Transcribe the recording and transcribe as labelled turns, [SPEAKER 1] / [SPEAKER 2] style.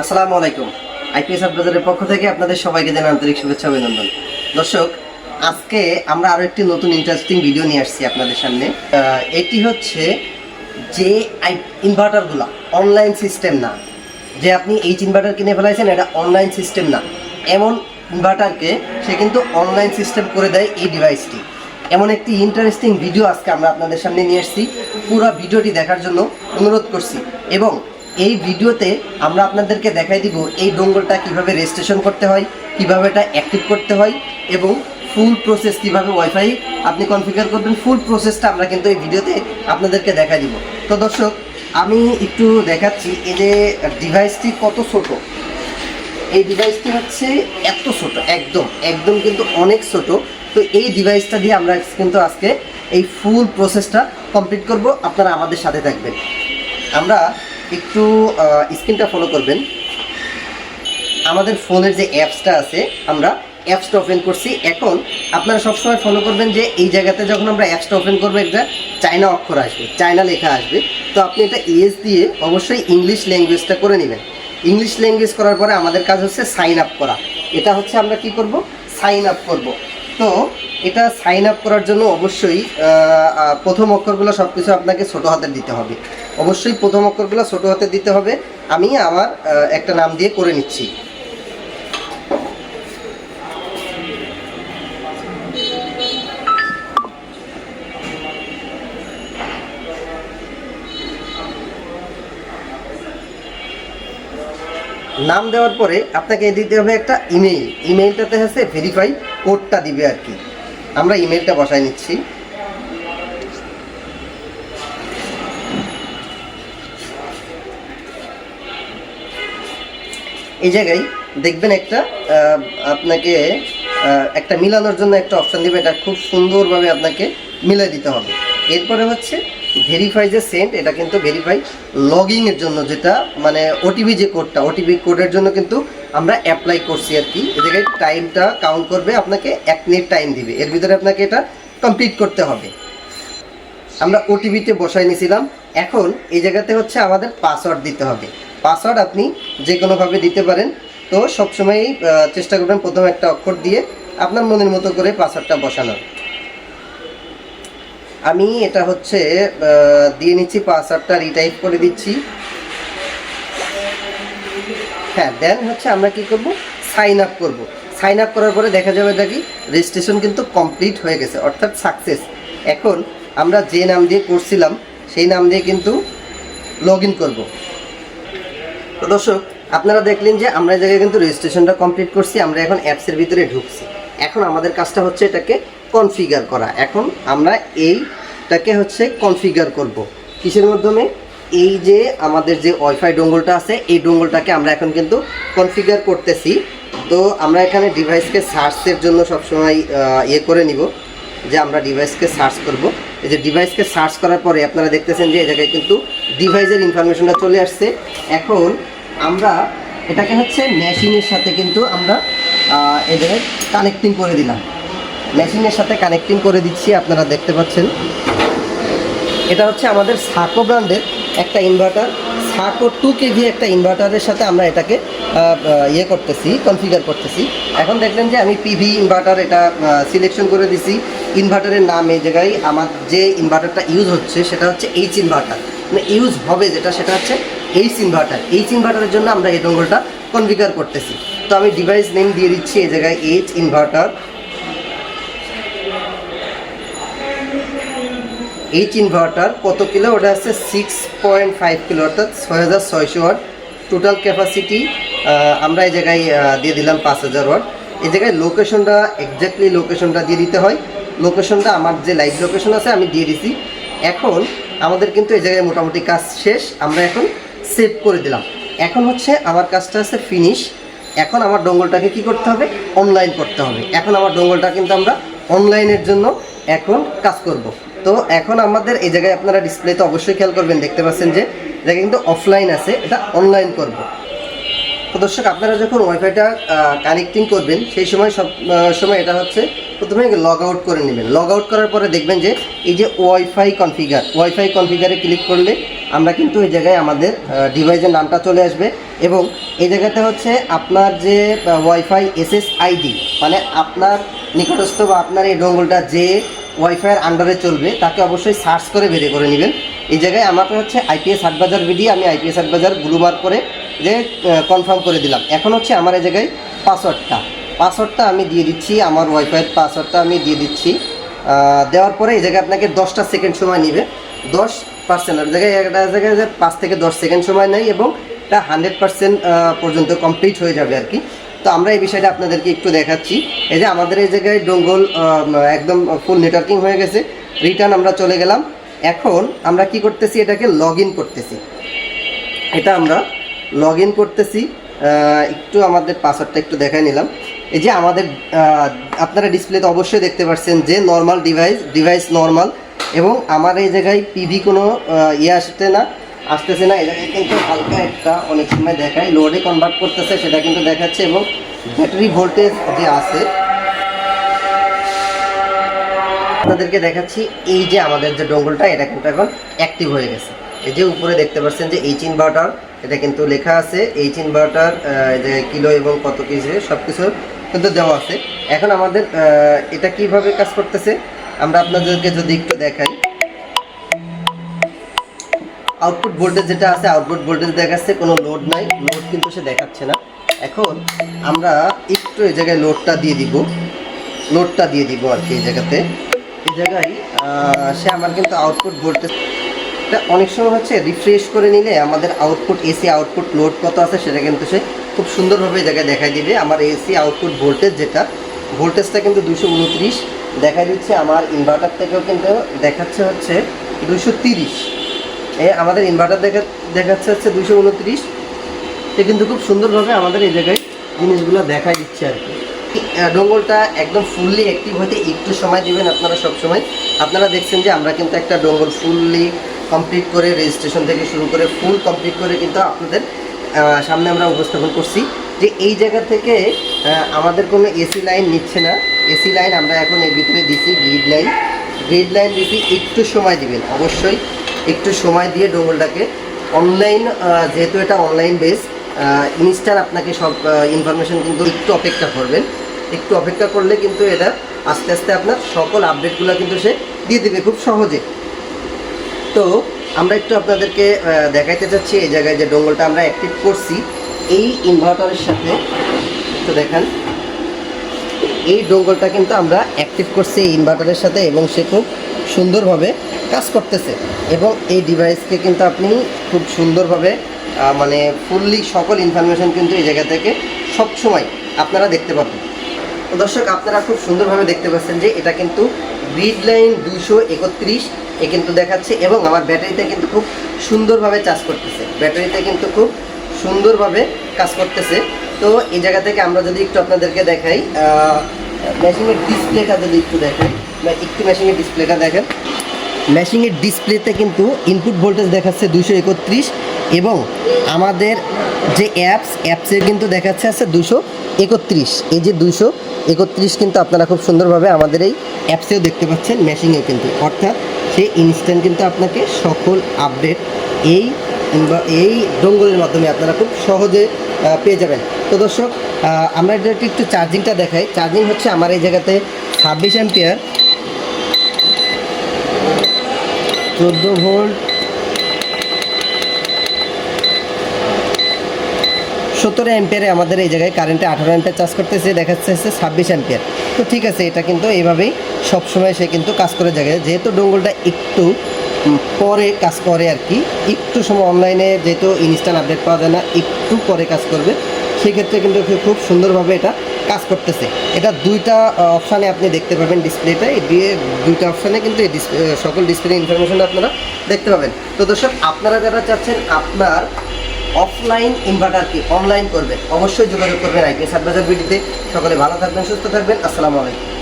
[SPEAKER 1] আসসালামু আলাইকুম। আইপিএস আডভাইজারের পক্ষ থেকে আপনাদের সবাইকে জানাই আন্তরিক শুভেচ্ছা অভিনন্দন। দর্শক, আজকে আমরা আরও একটি নতুন ইন্টারেস্টিং ভিডিও নিয়ে আসছি আপনাদের সামনে। এটি হচ্ছে যে আই ইনভার্টারগুলো অনলাইন সিস্টেম না। যে আপনি এইচ ইনভার্টার কিনে ফেলাইছেন, এটা অনলাইন সিস্টেম না। এমন ইনভার্টারকে সে কিন্তু অনলাইন সিস্টেম করে দেয় এই ডিভাইসটি এমন একটি ইন্টারেস্টিং ভিডিও আজকে আমরা আপনাদের সামনে নিয়ে এসেছি পুরো ভিডিওটি দেখার জন্য অনুরোধ করছি। এবং এই ভিডিওতে আমরা আপনাদেরকে দেখাই দিব এই ডোঙ্গলটা কীভাবে রেজিস্ট্রেশন করতে হয়, কীভাবে এটা অ্যাক্টিভ করতে হয় এবং ফুল প্রসেস কীভাবে ওয়াইফাই আপনি কনফিগার করবেন ফুল প্রসেসটা আমরা কিন্তু এই ভিডিওতে আপনাদেরকে দেখাই দিব। তো দর্শক, আমি একটু দেখাচ্ছি এই যে ডিভাইসটি কত ছোট। এই ডিভাইসটি হচ্ছে এত ছোট, একদম একদম কিন্তু অনেক ছোট। তো এই ডিভাইসটা দিয়ে আমরা কিন্তু আজকে এই ফুল প্রসেসটা কমপ্লিট করব। আপনারা আমাদের সাথে থাকবেন। আমরা একটু স্ক্রিনটা ফলো করবেন। আমাদের ফোনের যে অ্যাপসটা আছে, আমরা অ্যাপসটা ওপেন করছি। এখন আপনারা সবসময় ফলো করবেন যে এই জায়গাতে যখন আমরা অ্যাপসটা ওপেন করব, একটা চায়না অক্ষর আসবে, চায়না লেখা আসবে। তো আপনি এটা ইএস দিয়ে অবশ্যই ইংলিশ ল্যাঙ্গুয়েজটা করে নেবেন। ইংলিশ ল্যাঙ্গুয়েজ করার পরে আমাদের কাজ হচ্ছে সাইন আপ করা। এটা হচ্ছে আমরা কি করব? সাইন আপ করব। তো এটা সাইন আপ করার জন্য অবশ্যই প্রথম অক্ষরগুলো সব কিছু আপনাকে ছোটো হাতে দিতে হবে। অবশ্যই প্রথম অক্ষরগুলো ছোটো হাতে দিতে হবে। আমি আমার একটা নাম দিয়ে করে নিচ্ছি। নাম দেওয়ার পরে আপনাকে দিতে হবে একটা ইমেইল ইমেইলটাতে হচ্ছে ভেরিফাই কোডটা দিবে আর কি। আমরা ইমেইলটা বসাই নিচ্ছি। এই জায়গায় দেখবেন একটা আপনাকে একটা মিলানোর জন্য একটা অপশান দিবে। এটা খুব সুন্দরভাবে আপনাকে মিলাই দিতে হবে। এরপরে হচ্ছে ভেরিফাই যে সেন্ট এটা কিন্তু ভেরিফাই লগইংয়ের জন্য যেটা মানে ওটিপি যে কোডটা ওটিপি কোডের জন্য কিন্তু আমরা অ্যাপ্লাই করছি আর কি। এ জায়গায় টাইমটা কাউন্ট করবে, আপনাকে এক মিনিট টাইম দিবে। এর ভিতরে আপনাকে এটা কমপ্লিট করতে হবে। আমরা ওটিপিতে বসাই নিয়েছিলাম। এখন এই জায়গাতে হচ্ছে আমাদের পাসওয়ার্ড দিতে হবে। পাসওয়ার্ড আপনি যে কোনোভাবে দিতে পারেন, তো সবসময়ই চেষ্টা করবেন প্রথম একটা অক্ষর দিয়ে আপনার মনের মতো করে পাসওয়ার্ডটা বসানোর। আমি এটা হচ্ছে দিয়ে নিচ্ছি পাসওয়ার্ডটা রিটাইপ করে দিচ্ছি। হ্যাঁ দেন হচ্ছে আমরা কি করব? সাইন আপ করব। সাইন আপ করার পরে দেখা যাবে দেখি রেজিস্ট্রেশন কিন্তু কমপ্লিট হয়ে গেছে, অর্থাৎ সাকসেস এখন আমরা যে নাম দিয়ে করছিলাম সেই নাম দিয়ে কিন্তু লগ ইন করব। তো দর্শক, আপনারা দেখলেন যে আমরা জায়গায় কিন্তু রেজিস্ট্রেশনটা কমপ্লিট করছি, আমরা এখন অ্যাপসের ভিতরে ঢুকছি। এখন আমাদের কাজটা হচ্ছে এটাকে কনফিগার করা। এখন আমরা এইটাকে হচ্ছে কনফিগার করব। কিসের মাধ্যমে? এই যে আমাদের যে ওয়াইফাই ডোঙ্গলটা আছে, এই ডোঙ্গলটাকে আমরা এখন কিন্তু কনফিগার করতেছি। তো আমরা এখানে ডিভাইসকে সার্চের জন্য সবসময় ইয়ে করে নিব যে আমরা ডিভাইসকে সার্চ করব। এই যে ডিভাইসকে সার্চ করার পরে আপনারা দেখতেছেন যে এই জায়গায় কিন্তু ডিভাইসের ইনফরমেশনটা চলে আসছে। এখন আমরা এটাকে হচ্ছে মেশিনের সাথে কিন্তু আমরা এই কানেক্টিং করে দিলাম। মেশিনের সাথে কানেক্টিং করে দিচ্ছি, আপনারা দেখতে পাচ্ছেন। এটা হচ্ছে আমাদের সাকো ব্র্যান্ডের একটা ইনভার্টার সাকো টু কেভি একটা ইনভার্টারের সাথে আমরা এটাকে ইয়ে করতেছি কনফিগার করতেছি। এখন দেখলেন যে আমি পিভি ইনভার্টার এটা সিলেকশন করে দিছি। ইনভার্টারের নাম এই জায়গায় আমার যে ইনভার্টারটা ইউজ হচ্ছে, সেটা হচ্ছে এইচ ইনভার্টার মানে ইউজ হবে যেটা, সেটা হচ্ছে এইচ ইনভার্টার এইচ ইনভার্টারের জন্য আমরা এই ডোঙ্গলটা কনফিগার করতেছি। তো আমি ডিভাইস নেম দিয়ে দিচ্ছি এই জায়গায় এইচ ইনভার্টার এইচ ইনভার্টার কত কিলো? ওটা আছে সিক্স পয়েন্ট ফাইভ কিলো, অর্থাৎ ছয় হাজার ছয়শো ওয়াট। টোটাল ক্যাপাসিটি আমরা এই জায়গায় দিয়ে দিলাম পাঁচ হাজার ওয়াট। এই জায়গায় লোকেশনটা এক্স্যাক্টলি লোকেশনটা দিয়ে দিতে হয়। লোকেশনটা আমার যে লাইভ লোকেশন আছে, আমি দিয়ে দিছি। এখন আমাদের কিন্তু এই জায়গায় মোটামুটি কাজ শেষ। আমরা এখন সেভ করে দিলাম। এখন হচ্ছে আমার কাজটা আছে ফিনিশ এখন আমার ডঙ্গলটাকে কি করতে হবে? অনলাইন করতে হবে। এখন আমার ডঙ্গলটা কিন্তু আমরা অনলাইনের জন্য এখন কাজ করব। তো এখন আমাদের এই জায়গায় আপনারা ডিসপ্লেতে অবশ্যই খেয়াল করবেন। দেখতে পাচ্ছেন যে এটা কিন্তু অফলাইন আছে, এটা অনলাইন করব। তো দর্শক, আপনারা যখন ওয়াইফাইটা কানেক্টিং করবেন, সেই সময় সব সময় এটা হচ্ছে প্রথমে লগ আউট করে নেবেন। লগ আউট করার পরে দেখবেন যে এই যে ওয়াইফাই কনফিগার ওয়াইফাই কনফিগারে ক্লিক করলে আমরা কিন্তু এই জায়গায় আমাদের ডিভাইসের নামটা চলে আসবে এবং এই জায়গাতে হচ্ছে আপনার যে ওয়াইফাই এসএস আইডি মানে আপনার নিকটস্থ বা আপনার এই ডোঙ্গলটা যে ওয়াইফাইয়ের আন্ডারে চলবে, তাকে অবশ্যই সার্চ করে বের করে নেবেন। এই জায়গায় আমাকে হচ্ছে আইপিএস হাটবাজার বিডি আমি আইপিএস হাটবাজার ব্লু মার্ক করে যে কনফার্ম করে দিলাম। এখন হচ্ছে আমার এই জায়গায় পাসওয়ার্ডটা পাসওয়ার্ডটা আমি দিয়ে দিচ্ছি, আমার ওয়াইফাইয়ের পাসওয়ার্ডটা আমি দিয়ে দিচ্ছি। দেওয়ার পরে এই জায়গায় আপনাকে দশটা সেকেন্ড সময় নেবে। দশ পার্সেন্ট আর জায়গায় একটা জায়গায় যে পাঁচ থেকে দশ সেকেন্ড সময় নেয় এবং এটা হান্ড্রেড পার্সেন্ট পর্যন্ত কমপ্লিট হয়ে যাবে আর কি। তো আমরা এই বিষয়টা আপনাদেরকে একটু দেখাচ্ছি। এই যে আমাদের এই জায়গায় ডোঙ্গল একদম ফুল নেটওয়ার্কিং হয়ে গেছে। রিটার্ন আমরা চলে গেলাম। এখন আমরা কি করতেছি? এটাকে লগ করতেছি। এটা আমরা লগ করতেছি। একটু আমাদের পাসওয়ার্ডটা একটু দেখাই নিলাম। এই যে আমাদের আপনারা ডিসপ্লেতে অবশ্যই দেখতে পাচ্ছেন যে নর্মাল ডিভাইস ডিভাইস নর্মাল এবং আমার এই জায়গায় পিভি কোনো ইয়ে আসছে না, আসতেছে না। এই জায়গায় কিন্তু হালকা একটা অনেক সময় দেখায়। লোডে কনভার্ট করতেছে, সেটা কিন্তু দেখাচ্ছে এবং ব্যাটারি ভোল্টেজ যে আছে, আপনাদেরকে দেখাচ্ছি, এই যে আমাদের যে ডোঙ্গলটা এটা কিন্তু এখন অ্যাক্টিভ হয়ে গেছে। এই যে উপরে দেখতে পাচ্ছেন যে এইচ ইনভার্টার এটা কিন্তু লেখা আছে। এইচ ইনভার্টার যে কিলো এবং কত কিছু সব কিছু কিন্তু দেওয়া আছে। এখন আমাদের এটা কীভাবে কাজ করতেছে? আমরা আপনাদেরকে যদি একটু দেখাই। আউটপুট ভোল্টেজ যেটা আছে আউটপুট ভোল্টেজ দেখাচ্ছে, কোনো লোড নাই লোড কিন্তু সে দেখাচ্ছে না। এখন আমরা একটু এই জায়গায় লোডটা দিয়ে দিব। লোডটা দিয়ে দিব আর কি এই জায়গাতে। এই জায়গায় সে আমার কিন্তু আউটপুট ভোল্টেজ অনেক সময় হচ্ছে রিফ্রেশ করে নিলে আমাদের আউটপুট এসি আউটপুট লোড কত আছে সেটা কিন্তু সে খুব সুন্দরভাবে এই জায়গায় দেখাই দিবে। আমার এসি আউটপুট ভোল্টেজ যেটা ভোল্টেজটা কিন্তু দুশো উনত্রিশ দেখাই দিচ্ছে, আমার ইনভার্টার থেকেও কিন্তু দেখাচ্ছে হচ্ছে দুশো তিরিশ। এ আমাদের ইনভার্টার দেখা, দেখাচ্ছে হচ্ছে দুশো উনত্রিশ। সে কিন্তু খুব সুন্দরভাবে আমাদের এই জায়গায় জিনিসগুলো দেখা দিচ্ছে আর কি। ডোঙ্গলটা একদম ফুললি অ্যাক্টিভ হতে একটু সময় দিবেন আপনারা সব সময় আপনারা দেখছেন যে আমরা কিন্তু একটা ডোঙ্গল ফুললি কমপ্লিট করে রেজিস্ট্রেশন থেকে শুরু করে ফুল কমপ্লিট করে কিন্তু আপনাদের সামনে আমরা উপস্থাপন করছি। যে এই জায়গা থেকে আমাদের কোনো এসি লাইন নিচ্ছে না। এসি লাইন আমরা এখন এর ভিতরে দিছি গ্রিড লাইন গ্রিড লাইন দিছি, একটু সময় দিবেন, অবশ্যই একটু সময় দিয়ে ডোঙ্গলটাকে অনলাইন যেহেতু এটা অনলাইন বেস ইনস্ট্যান্ট আপনাকে সব ইনফরমেশন কিন্তু একটু অপেক্ষা করবেন। একটু অপেক্ষা করলে কিন্তু এটা আস্তে আস্তে আপনার সকল আপডেটগুলো কিন্তু সে দিয়ে দেবে খুব সহজে। তো আমরা একটু আপনাদেরকে দেখাইতে চাচ্ছি এই জায়গায় যে ডোঙ্গলটা আমরা অ্যাক্টিভ করছি। এই ইনভার্টারের সাথে, একটু দেখান। এই ডোঙ্গলটা কিন্তু আমরা অ্যাক্টিভ করছি এই ইনভার্টারের সাথে এবং সে খুব সুন্দরভাবে কাজ করতেছে। এবং এই ডিভাইসকে কিন্তু আপনি খুব সুন্দরভাবে মানে ফুললি সকল ইনফরমেশন কিন্তু এই জায়গা থেকে সব সময় আপনারা দেখতে পাবেন দর্শক, আপনারা খুব সুন্দরভাবে দেখতে পাচ্ছেন যে এটা কিন্তু গ্রিড লাইন দুশো একত্রিশ এ কিন্তু দেখাচ্ছে এবং আমার ব্যাটারিতে কিন্তু খুব সুন্দরভাবে চার্জ করতেছে। ব্যাটারিতে কিন্তু খুব সুন্দরভাবে কাজ করতেছে। তো এই জায়গা থেকে আমরা যদি একটু আপনাদেরকে দেখাই মেশিনের ডিসপ্লেটা যদি একটু দেখাই বা একটু মেশিনের ডিসপ্লেটা দেখেন। মেশিনের ডিসপ্লেতে কিন্তু ইনপুট ভোল্টেজ দেখাচ্ছে দুশো একত্রিশ এবং আমাদের যে অ্যাপস অ্যাপসের কিন্তু দেখাচ্ছে আছে দুশো একত্রিশ। এই যে দুশো একত্রিশ কিন্তু আপনারা খুব সুন্দরভাবে আমাদের এই অ্যাপসেও দেখতে পাচ্ছেন ম্যাশিংয়ে কিন্তু। অর্থাৎ সেই ইনস্ট্যান্ট কিন্তু আপনাকে সকল আপডেট এই কিংবা এই ডোঙ্গলের মাধ্যমে আপনারা খুব সহজে পেয়ে যাবেন। তো দর্শক আমরা এটা একটু চার্জিংটা দেখাই। চার্জিং হচ্ছে আমার এই জায়গাতে ছাব্বিশ অ্যাম্পিয়ার চোদ্দ ভোল্ট, সত্তর অ্যাম্পিয়ারে আমাদের এই জায়গায় কারেন্টে আঠারো অ্যাম্পিয়ার চার্জ করতেছে, দেখাচ্ছে হচ্ছে ছাব্বিশ অ্যাম্পিয়ার তো ঠিক আছে, এটা কিন্তু এইভাবেই সবসময় সে কিন্তু কাজ করে যায় যেহেতু ডোঙ্গলটা একটু পরে কাজ করে আর কি। একটু সময় অনলাইনে যেহেতু ইনস্ট্যান্ট আপডেট পাওয়া যায় না, একটু পরে কাজ করবে। সেক্ষেত্রে কিন্তু খুব সুন্দরভাবে এটা কাজ করতেছে। এটা দুইটা অপশানে আপনি দেখতে পাবেন ডিসপ্লেটা এই দিয়ে দুইটা অপশানে কিন্তু এই সকল ডিসপ্লে ইনফরমেশন আপনারা দেখতে পাবেন। তো দর্শক, আপনারা যারা চাচ্ছেন আপনার অফলাইন ইনভার্টারকে অনলাইন করবেন, অবশ্যই যোগাযোগ করবেন আইপিএস সাতবাজার ভিডিওতে সকলে ভালো থাকবেন, সুস্থ থাকবেন। আসসালামু আলাইকুম।